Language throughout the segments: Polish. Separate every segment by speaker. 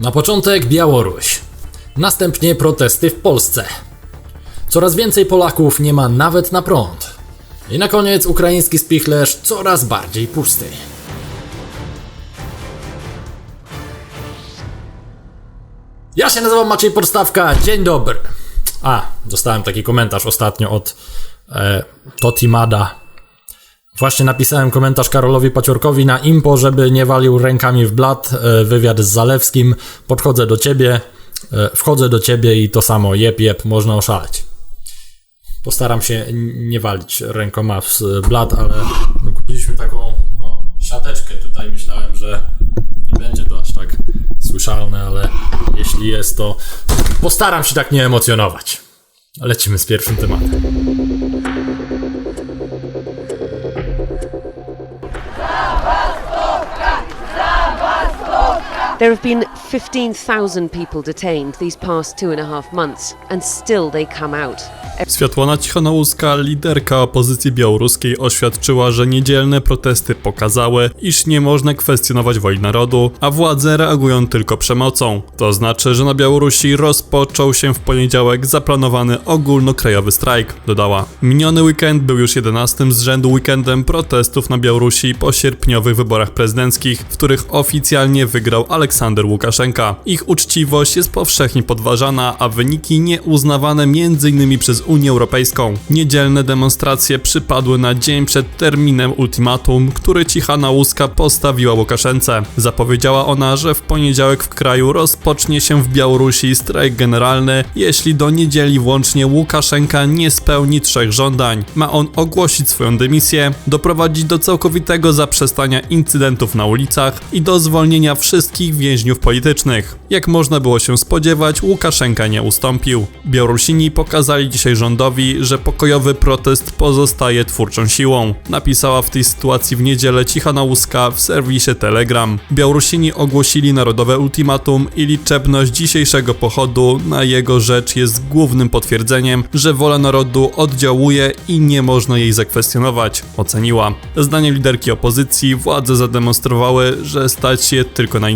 Speaker 1: Na początek Białoruś. Następnie protesty w Polsce. Coraz więcej Polaków nie ma nawet na prąd. I na koniec ukraiński spichlerz coraz bardziej pusty. Ja się nazywam Maciej Podstawka, dzień dobry. A, dostałem taki komentarz ostatnio od e, Totimada. Właśnie napisałem komentarz Karolowi Paciorkowi na impo, żeby nie walił rękami w blat, e, wywiad z Zalewskim. Podchodzę do ciebie, e, wchodzę do ciebie i to samo, jep, jep, można oszaleć. Postaram się nie walić rękoma w blat, ale kupiliśmy taką no, siateczkę tutaj. Myślałem, że nie będzie to aż tak słyszalne, ale jeśli jest, to postaram się tak nie emocjonować. Lecimy z pierwszym tematem.
Speaker 2: There have been 15,000 people detained these past two and a half months, and still they come out.
Speaker 3: Światłana liderka opozycji białoruskiej, oświadczyła, że niedzielne protesty pokazały, iż nie można kwestionować woli narodu, a władze reagują tylko przemocą. To znaczy, że na Białorusi rozpoczął się w poniedziałek zaplanowany ogólnokrajowy strajk, dodała. Miniony weekend był już 11 z rzędu weekendem protestów na Białorusi po sierpniowych wyborach prezydenckich, w których oficjalnie wygrał Aleksander Łukaszenka. Ich uczciwość jest powszechnie podważana, a wyniki nieuznawane m.in. przez Unię Europejską. Niedzielne demonstracje przypadły na dzień przed terminem ultimatum, który Cichanouska postawiła Łukaszence. Zapowiedziała ona, że w poniedziałek w kraju rozpocznie się w Białorusi strajk generalny, jeśli do niedzieli włącznie Łukaszenka nie spełni trzech żądań. Ma on ogłosić swoją dymisję, doprowadzić do całkowitego zaprzestania incydentów na ulicach i do zwolnienia wszystkich więźniów politycznych. Jak można było się spodziewać, Łukaszenka nie ustąpił. Białorusini pokazali dzisiaj rządowi, że pokojowy protest pozostaje twórczą siłą. Napisała w tej sytuacji w niedzielę Cichanouska w serwisie Telegram. Białorusini ogłosili narodowe ultimatum i liczebność dzisiejszego pochodu na jego rzecz jest głównym potwierdzeniem, że wola narodu oddziałuje i nie można jej zakwestionować, oceniła. Zdaniem liderki opozycji władze zademonstrowały, że stać się tylko na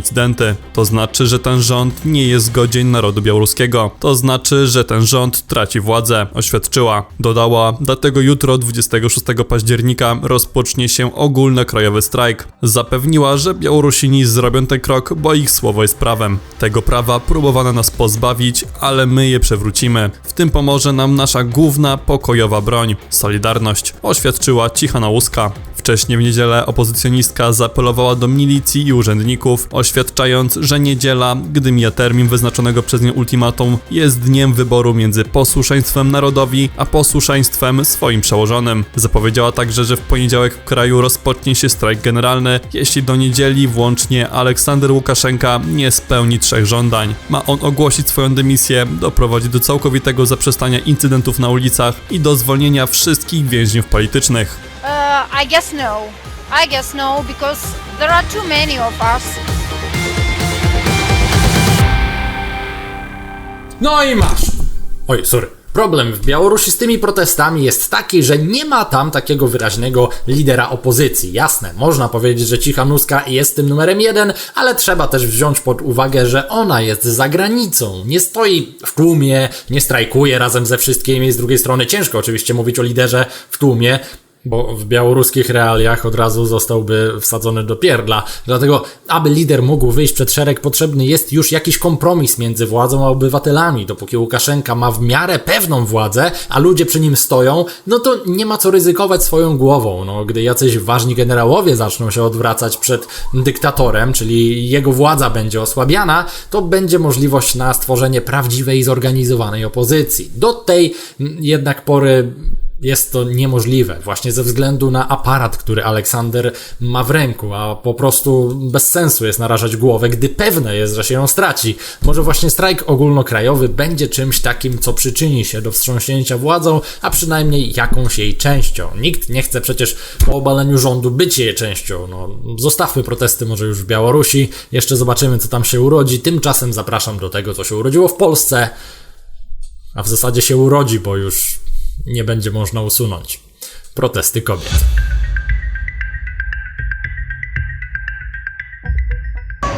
Speaker 3: To znaczy, że ten rząd nie jest godzien narodu białoruskiego. To znaczy, że ten rząd traci władzę, oświadczyła. Dodała, dlatego jutro 26 października rozpocznie się ogólnokrajowy strajk. Zapewniła, że Białorusini zrobią ten krok, bo ich słowo jest prawem. Tego prawa próbowano nas pozbawić, ale my je przewrócimy. W tym pomoże nam nasza główna pokojowa broń Solidarność, oświadczyła Cichanouska. Wcześniej w niedzielę opozycjonistka zaapelowała do milicji i urzędników, oświadczając, że niedziela, gdy mija termin wyznaczonego przez nią ultimatum, jest dniem wyboru między posłuszeństwem narodowi a posłuszeństwem swoim przełożonym. Zapowiedziała także, że w poniedziałek w kraju rozpocznie się strajk generalny, jeśli do niedzieli włącznie Aleksander Łukaszenka nie spełni trzech żądań. Ma on ogłosić swoją dymisję, doprowadzić do całkowitego zaprzestania incydentów na ulicach i do zwolnienia wszystkich więźniów politycznych.
Speaker 4: Uh, I guess no. I guess no because there are too many of us.
Speaker 1: No i masz. Oj, sorry. Problem w Białorusi z tymi protestami jest taki, że nie ma tam takiego wyraźnego lidera opozycji. Jasne, można powiedzieć, że Cichanuska jest tym numerem jeden, ale trzeba też wziąć pod uwagę, że ona jest za granicą. Nie stoi w tłumie, nie strajkuje razem ze wszystkimi. Z drugiej strony ciężko oczywiście mówić o liderze w tłumie, bo w białoruskich realiach od razu zostałby wsadzony do pierdla. Dlatego, aby lider mógł wyjść przed szereg, potrzebny jest już jakiś kompromis między władzą a obywatelami. Dopóki Łukaszenka ma w miarę pewną władzę, a ludzie przy nim stoją, no to nie ma co ryzykować swoją głową. No, gdy jacyś ważni generałowie zaczną się odwracać przed dyktatorem, czyli jego władza będzie osłabiana, to będzie możliwość na stworzenie prawdziwej, zorganizowanej opozycji. Do tej mm, jednak pory jest to niemożliwe, właśnie ze względu na aparat, który Aleksander ma w ręku, a po prostu bez sensu jest narażać głowę, gdy pewne jest, że się ją straci. Może właśnie strajk ogólnokrajowy będzie czymś takim, co przyczyni się do wstrząśnięcia władzą, a przynajmniej jakąś jej częścią. Nikt nie chce przecież po obaleniu rządu być jej częścią. No, zostawmy protesty może już w Białorusi, jeszcze zobaczymy, co tam się urodzi. Tymczasem zapraszam do tego, co się urodziło w Polsce, a w zasadzie się urodzi, bo już nie będzie można usunąć. Protesty kobiet.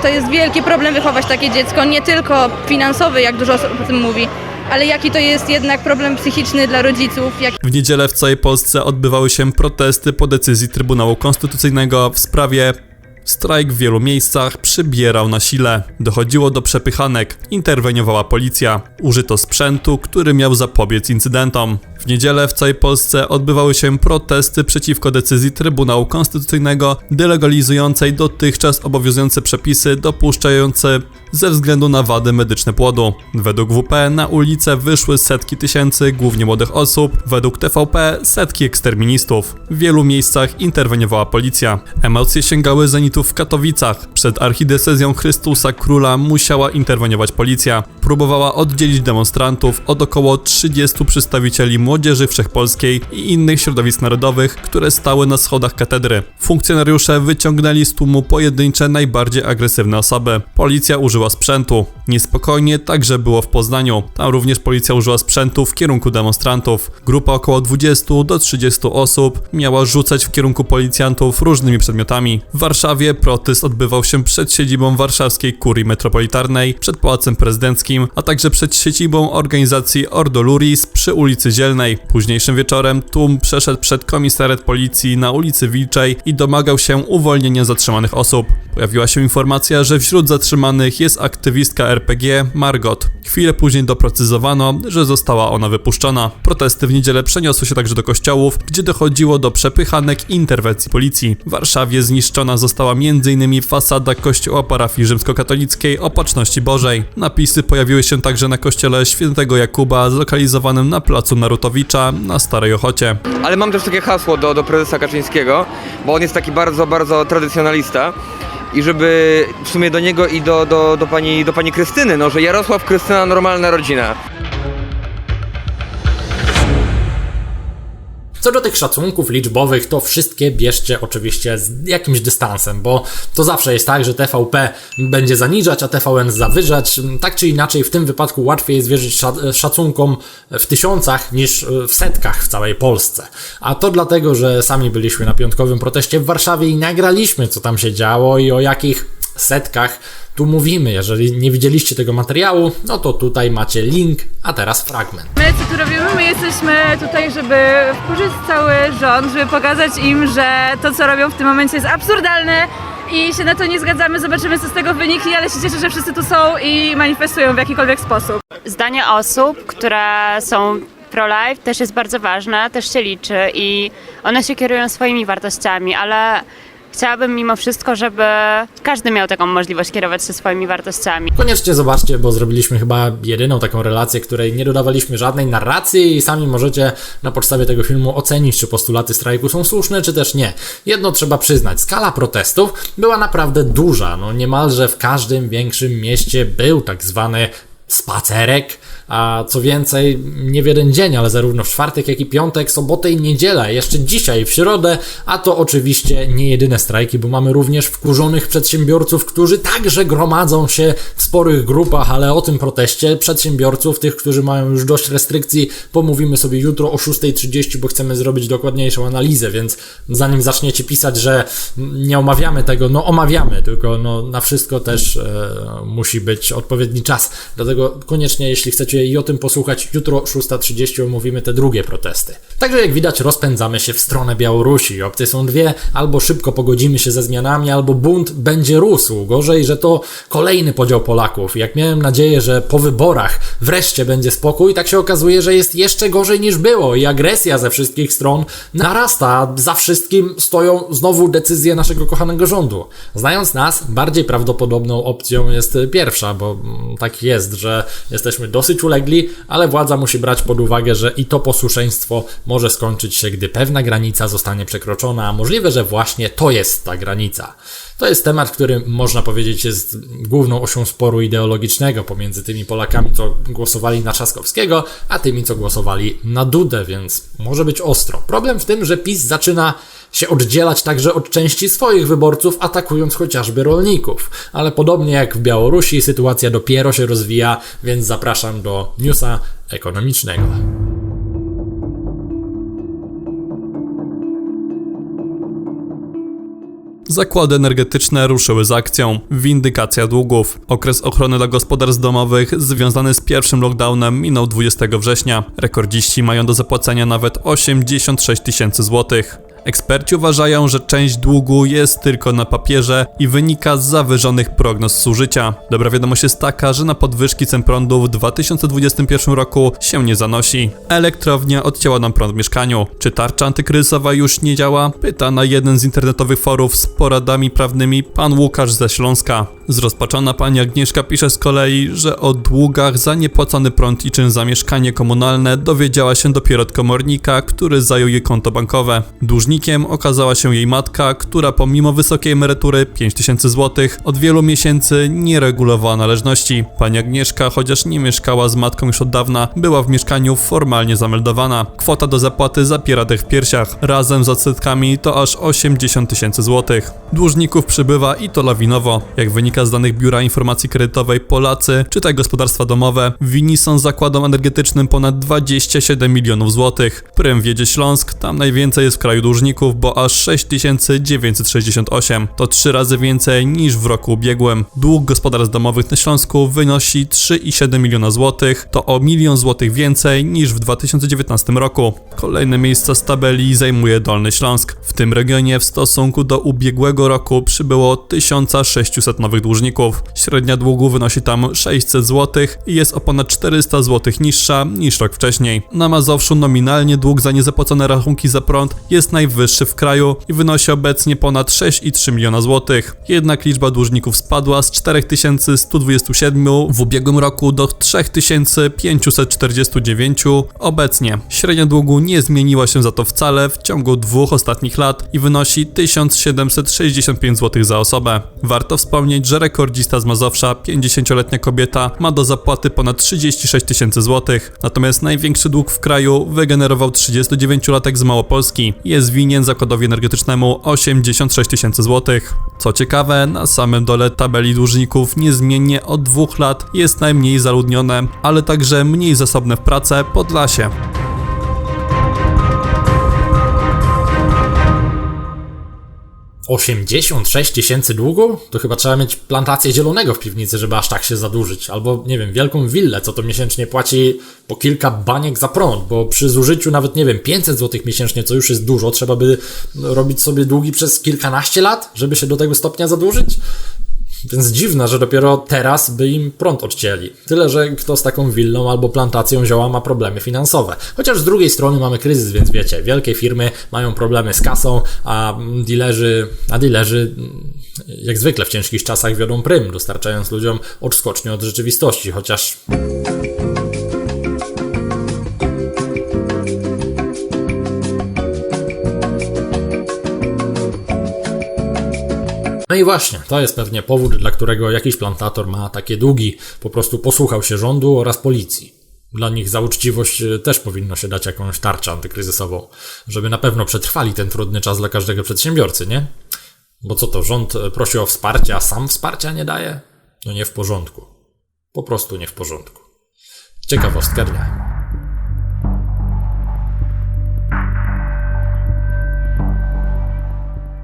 Speaker 5: to jest wielki problem wychować takie dziecko, nie tylko finansowy, jak dużo osób o tym mówi, ale jaki to jest jednak problem psychiczny dla rodziców, jak
Speaker 3: W niedzielę w całej Polsce odbywały się protesty po decyzji Trybunału Konstytucyjnego w sprawie Strajk w wielu miejscach przybierał na sile. Dochodziło do przepychanek, interweniowała policja. Użyto sprzętu, który miał zapobiec incydentom. W niedzielę w całej Polsce odbywały się protesty przeciwko decyzji Trybunału Konstytucyjnego delegalizującej dotychczas obowiązujące przepisy dopuszczające ze względu na wady medyczne płodu. Według WP na ulicę wyszły setki tysięcy głównie młodych osób, według TVP setki eksterministów. W wielu miejscach interweniowała policja. Emocje sięgały zenitów w Katowicach. Przed archidiecezją Chrystusa Króla musiała interweniować policja. Próbowała oddzielić demonstrantów od około 30 przedstawicieli młodzieży wszechpolskiej i innych środowisk narodowych, które stały na schodach katedry. Funkcjonariusze wyciągnęli z tłumu pojedyncze najbardziej agresywne osoby. Policja użyła sprzętu. Niespokojnie także było w Poznaniu. Tam również policja użyła sprzętu w kierunku demonstrantów. Grupa około 20 do 30 osób miała rzucać w kierunku policjantów różnymi przedmiotami. W Warszawie protest odbywał się przed siedzibą warszawskiej kurii metropolitarnej, przed Pałacem Prezydenckim, a także przed siedzibą organizacji Ordo Luris przy ulicy Zielnej. Późniejszym wieczorem tłum przeszedł przed komisariat policji na ulicy Wilczej i domagał się uwolnienia zatrzymanych osób. Pojawiła się informacja, że wśród zatrzymanych jest aktywistka RPG Margot. Chwilę później doprecyzowano, że została ona wypuszczona. Protesty w niedzielę przeniosły się także do kościołów, gdzie dochodziło do przepychanek i interwencji policji. W Warszawie zniszczona została m.in. fasada kościoła parafii rzymskokatolickiej Opatrzności Bożej. Napisy pojawiły się także na kościele świętego Jakuba zlokalizowanym na placu Narutowicza na Starej Ochocie.
Speaker 6: Ale mam też takie hasło do, do prezesa Kaczyńskiego, bo on jest taki bardzo, bardzo tradycjonalista. I żeby w sumie do niego i do, do, do, pani, do pani Krystyny, no że Jarosław, Krystyna, normalna rodzina.
Speaker 1: Co do tych szacunków liczbowych, to wszystkie bierzcie oczywiście z jakimś dystansem, bo to zawsze jest tak, że TVP będzie zaniżać, a TVN zawyżać. Tak czy inaczej, w tym wypadku łatwiej jest wierzyć sza- szacunkom w tysiącach niż w setkach w całej Polsce. A to dlatego, że sami byliśmy na piątkowym proteście w Warszawie i nagraliśmy, co tam się działo i o jakich setkach tu mówimy. Jeżeli nie widzieliście tego materiału, no to tutaj macie link, a teraz fragment.
Speaker 5: My co tu robimy? My jesteśmy tutaj, żeby wkurzyć cały rząd, żeby pokazać im, że to co robią w tym momencie jest absurdalne i się na to nie zgadzamy, zobaczymy co z tego wyniknie, ale się cieszę, że wszyscy tu są i manifestują w jakikolwiek sposób.
Speaker 7: zdanie osób, które są pro-life też jest bardzo ważne, też się liczy i one się kierują swoimi wartościami, ale chciałabym mimo wszystko, żeby każdy miał taką możliwość kierować się swoimi wartościami.
Speaker 1: Koniecznie zobaczcie, bo zrobiliśmy chyba jedyną taką relację, której nie dodawaliśmy żadnej narracji i sami możecie na podstawie tego filmu ocenić, czy postulaty strajku są słuszne, czy też nie. Jedno trzeba przyznać, skala protestów była naprawdę duża. No niemalże w każdym większym mieście był tak zwany spacerek, a co więcej, nie w jeden dzień, ale zarówno w czwartek, jak i piątek, sobotę i niedzielę, jeszcze dzisiaj w środę, a to oczywiście nie jedyne strajki, bo mamy również wkurzonych przedsiębiorców, którzy także gromadzą się w sporych grupach, ale o tym proteście przedsiębiorców, tych, którzy mają już dość restrykcji, pomówimy sobie jutro o 6.30, bo chcemy zrobić dokładniejszą analizę, więc zanim zaczniecie pisać, że nie omawiamy tego, no omawiamy, tylko no, na wszystko też e, musi być odpowiedni czas. Dlatego koniecznie, jeśli chcecie i o tym posłuchać, jutro 6.30 omówimy te drugie protesty. Także jak widać, rozpędzamy się w stronę Białorusi. Opcje są dwie, albo szybko pogodzimy się ze zmianami, albo bunt będzie rósł. Gorzej, że to kolejny podział Polaków. Jak miałem nadzieję, że po wyborach wreszcie będzie spokój, tak się okazuje, że jest jeszcze gorzej niż było i agresja ze wszystkich stron narasta. Za wszystkim stoją znowu decyzje naszego kochanego rządu. Znając nas, bardziej prawdopodobną opcją jest pierwsza, bo mm, tak jest, że jesteśmy dosyć ulegli, ale władza musi brać pod uwagę, że i to posłuszeństwo może skończyć się, gdy pewna granica zostanie przekroczona, a możliwe, że właśnie to jest ta granica. To jest temat, który można powiedzieć jest główną osią sporu ideologicznego pomiędzy tymi Polakami, co głosowali na Trzaskowskiego, a tymi, co głosowali na Dudę, więc może być ostro. Problem w tym, że PiS zaczyna się oddzielać także od części swoich wyborców, atakując chociażby rolników. Ale podobnie jak w Białorusi, sytuacja dopiero się rozwija, więc zapraszam do newsa ekonomicznego.
Speaker 3: Zakłady energetyczne ruszyły z akcją. Windykacja długów. Okres ochrony dla gospodarstw domowych związany z pierwszym lockdownem minął 20 września. Rekordziści mają do zapłacenia nawet 86 tysięcy złotych. Eksperci uważają, że część długu jest tylko na papierze i wynika z zawyżonych prognoz zużycia. Dobra wiadomość jest taka, że na podwyżki cen prądu w 2021 roku się nie zanosi. Elektrownia odcięła nam prąd w mieszkaniu. Czy tarcza antykryzysowa już nie działa? Pyta na jeden z internetowych forów z poradami prawnymi pan Łukasz ze Śląska. Zrozpaczona pani Agnieszka pisze z kolei, że o długach za niepłacony prąd i czyn za mieszkanie komunalne dowiedziała się dopiero od komornika, który zajął jej konto bankowe. Dłużnikiem okazała się jej matka, która pomimo wysokiej emerytury 5000 zł od wielu miesięcy nie regulowała należności. Pani Agnieszka, chociaż nie mieszkała z matką już od dawna, była w mieszkaniu formalnie zameldowana. Kwota do zapłaty zapiera dech w piersiach. Razem z odsetkami to aż 80 tysięcy złotych. Dłużników przybywa i to lawinowo. Jak wynika z danych Biura Informacji Kredytowej, Polacy, czytaj gospodarstwa domowe, winni są zakładom energetycznym ponad 27 milionów złotych. Prym wiedzie Śląsk, tam najwięcej jest w kraju dłużników, bo aż 6968. To trzy razy więcej niż w roku ubiegłym. Dług gospodarstw domowych na Śląsku wynosi 3,7 miliona złotych, to o milion złotych więcej niż w 2019 roku. Kolejne miejsca z tabeli zajmuje Dolny Śląsk. W tym regionie w stosunku do ubiegłego roku przybyło 1600 nowych dłużników. Średnia długu wynosi tam 600 zł i jest o ponad 400 zł niższa niż rok wcześniej. Na Mazowszu nominalnie dług za niezapłacone rachunki za prąd jest najwyższy w kraju i wynosi obecnie ponad 6,3 miliona złotych. Jednak liczba dłużników spadła z 4127 w ubiegłym roku do 3549 obecnie. Średnia długu nie zmieniła się za to wcale w ciągu dwóch ostatnich lat i wynosi 1765 zł za osobę. Warto wspomnieć, że rekordzista z Mazowsza, 50-letnia kobieta, ma do zapłaty ponad 36 tysięcy złotych. Natomiast największy dług w kraju wygenerował 39-latek z Małopolski. Jest winien zakładowi energetycznemu 86 tysięcy złotych. Co ciekawe, na samym dole tabeli dłużników niezmiennie od dwóch lat jest najmniej zaludnione, ale także mniej zasobne w pracę Podlasie.
Speaker 1: - 86 tysięcy długu? To chyba trzeba mieć plantację zielonego w piwnicy, żeby aż tak się zadłużyć. Albo, nie wiem, wielką willę, co to miesięcznie płaci po kilka baniek za prąd, bo przy zużyciu nawet, nie wiem, 500 zł miesięcznie, co już jest dużo, trzeba by robić sobie długi przez kilkanaście lat, żeby się do tego stopnia zadłużyć? Więc dziwne, że dopiero teraz by im prąd odcięli. Tyle, że kto z taką willą albo plantacją zioła ma problemy finansowe. Chociaż z drugiej strony mamy kryzys, więc wiecie, wielkie firmy mają problemy z kasą, a dealerzy, a dealerzy mm, jak zwykle w ciężkich czasach wiodą prym, dostarczając ludziom odskocznie od rzeczywistości, chociaż No i właśnie, to jest pewnie powód, dla którego jakiś plantator ma takie długi. Po prostu posłuchał się rządu oraz policji. Dla nich za uczciwość e, też powinno się dać jakąś tarczę antykryzysową, żeby na pewno przetrwali ten trudny czas dla każdego przedsiębiorcy, nie? Bo co to, rząd e, prosi o wsparcie, a sam wsparcia nie daje? No nie w porządku. Po prostu nie w porządku. Ciekawostka dnia.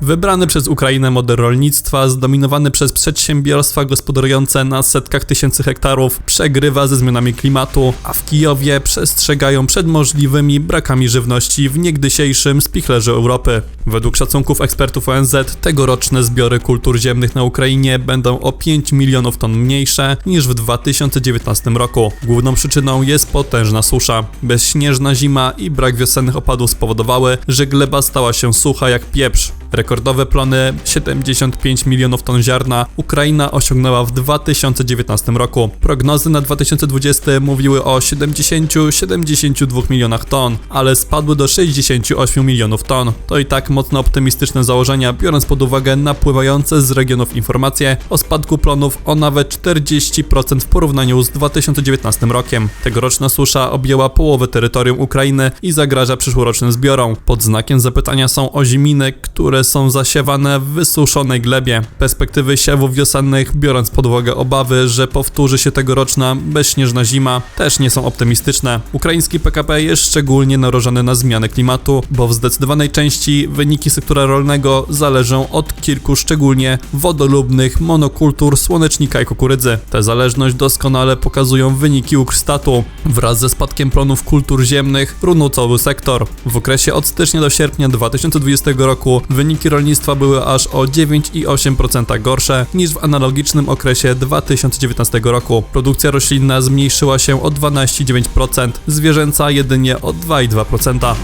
Speaker 3: Wybrany przez Ukrainę model rolnictwa, zdominowany przez przedsiębiorstwa gospodarujące na setkach tysięcy hektarów, przegrywa ze zmianami klimatu, a w Kijowie przestrzegają przed możliwymi brakami żywności w niegdysiejszym spichlerze Europy. Według szacunków ekspertów ONZ tegoroczne zbiory kultur ziemnych na Ukrainie będą o 5 milionów ton mniejsze niż w 2019 roku. Główną przyczyną jest potężna susza. Bezśnieżna zima i brak wiosennych opadów spowodowały, że gleba stała się sucha jak pieprz. Rekordowe plony 75 milionów ton ziarna Ukraina osiągnęła w 2019 roku. Prognozy na 2020 mówiły o 70-72 milionach ton, ale spadły do 68 milionów ton. To i tak mocno optymistyczne założenia, biorąc pod uwagę napływające z regionów informacje o spadku plonów o nawet 40% w porównaniu z 2019 rokiem. Tegoroczna susza objęła połowę terytorium Ukrainy i zagraża przyszłorocznym zbiorom. Pod znakiem zapytania są oziminy, które są zasiewane w wysuszonej glebie. Perspektywy siewów wiosennych, biorąc pod uwagę obawy, że powtórzy się tegoroczna bezśnieżna zima, też nie są optymistyczne. Ukraiński PKP jest szczególnie narażony na zmianę klimatu, bo w zdecydowanej części wyniki sektora rolnego zależą od kilku szczególnie wodolubnych monokultur słonecznika i kukurydzy. Tę zależność doskonale pokazują wyniki Ukrstatu. Wraz ze spadkiem plonów kultur ziemnych runął cały sektor. W okresie od stycznia do sierpnia 2020 roku wyniki rolnictwa były aż o 9,8% gorsze niż w analogicznym okresie 2019 roku. Produkcja roślinna zmniejszyła się o 12,9%, zwierzęca jedynie o 2,2%.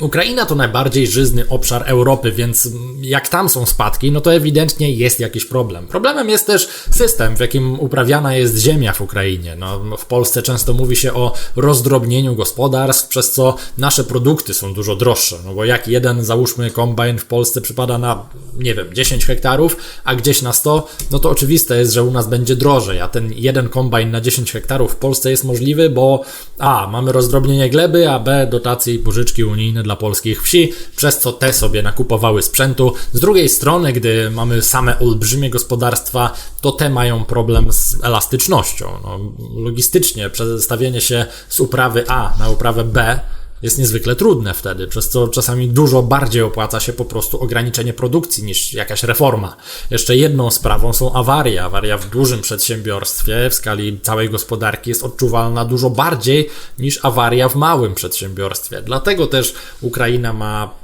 Speaker 1: Ukraina to najbardziej żyzny obszar Europy, więc jak tam są spadki, no to ewidentnie jest jakiś problem. Problemem jest też system, w jakim uprawiana jest ziemia w Ukrainie. No, w Polsce często mówi się o rozdrobnieniu gospodarstw, przez co nasze produkty są dużo droższe. No bo jak jeden, załóżmy, kombajn w Polsce przypada na, nie wiem, 10 hektarów, a gdzieś na 100, no to oczywiste jest, że u nas będzie drożej, a ten jeden kombajn na 10 hektarów w Polsce jest możliwy, bo a, mamy rozdrobnienie gleby, a b, dotacje i pożyczki unijne dla polskich wsi, przez co te sobie nakupowały sprzętu. Z drugiej strony, gdy mamy same olbrzymie gospodarstwa, to te mają problem z elastycznością. No, logistycznie przestawienie się z uprawy A na uprawę B jest niezwykle trudne wtedy, przez co czasami dużo bardziej opłaca się po prostu ograniczenie produkcji niż jakaś reforma. Jeszcze jedną sprawą są awarie. Awaria w dużym przedsiębiorstwie w skali całej gospodarki jest odczuwalna dużo bardziej niż awaria w małym przedsiębiorstwie. Dlatego też Ukraina ma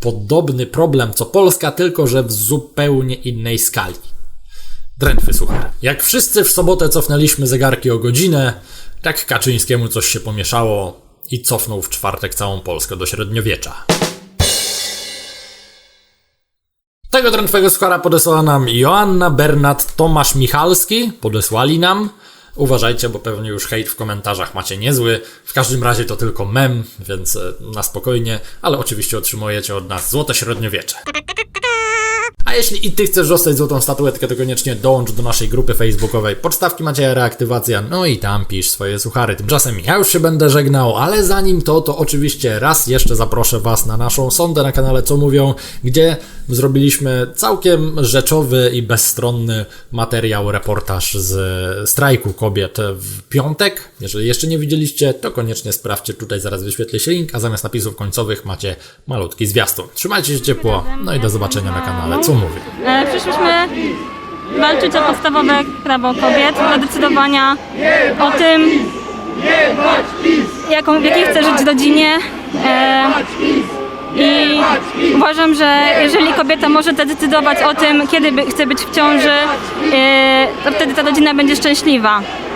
Speaker 1: podobny problem co Polska, tylko że w zupełnie innej skali. Drętwy suchar. Jak wszyscy w sobotę cofnęliśmy zegarki o godzinę, tak Kaczyńskiemu coś się pomieszało i cofnął w czwartek całą Polskę do średniowiecza. Tego drętwego suchara podesłała nam Joanna, Bernat, Tomasz Michalski. Podesłali nam. Uważajcie, bo pewnie już hejt w komentarzach macie niezły. W każdym razie to tylko mem, więc e, na spokojnie, ale oczywiście otrzymujecie od nas złote średniowiecze. A jeśli i ty chcesz dostać złotą statuetkę, to koniecznie dołącz do naszej grupy facebookowej Podstawki Macieja Reaktywacja, no i tam pisz swoje suchary. Tymczasem ja już się będę żegnał, ale zanim to, to oczywiście raz jeszcze zaproszę Was na naszą sondę na kanale Co Mówią, gdzie zrobiliśmy całkiem rzeczowy i bezstronny materiał, reportaż z strajku kobiet w piątek. Jeżeli jeszcze nie widzieliście, to koniecznie sprawdźcie, tutaj zaraz wyświetlę się link, a zamiast napisów końcowych macie malutki zwiastun. Trzymajcie się ciepło, no i do zobaczenia na kanale Co Mówię.
Speaker 8: E, walczyć o podstawowe prawo kobiet do decydowania o tym, jaką, w jakiej chcę żyć rodzinie. E, I uważam, że jeżeli kobieta może decydować o tym, kiedy chce być w ciąży, e, to wtedy ta rodzina będzie szczęśliwa.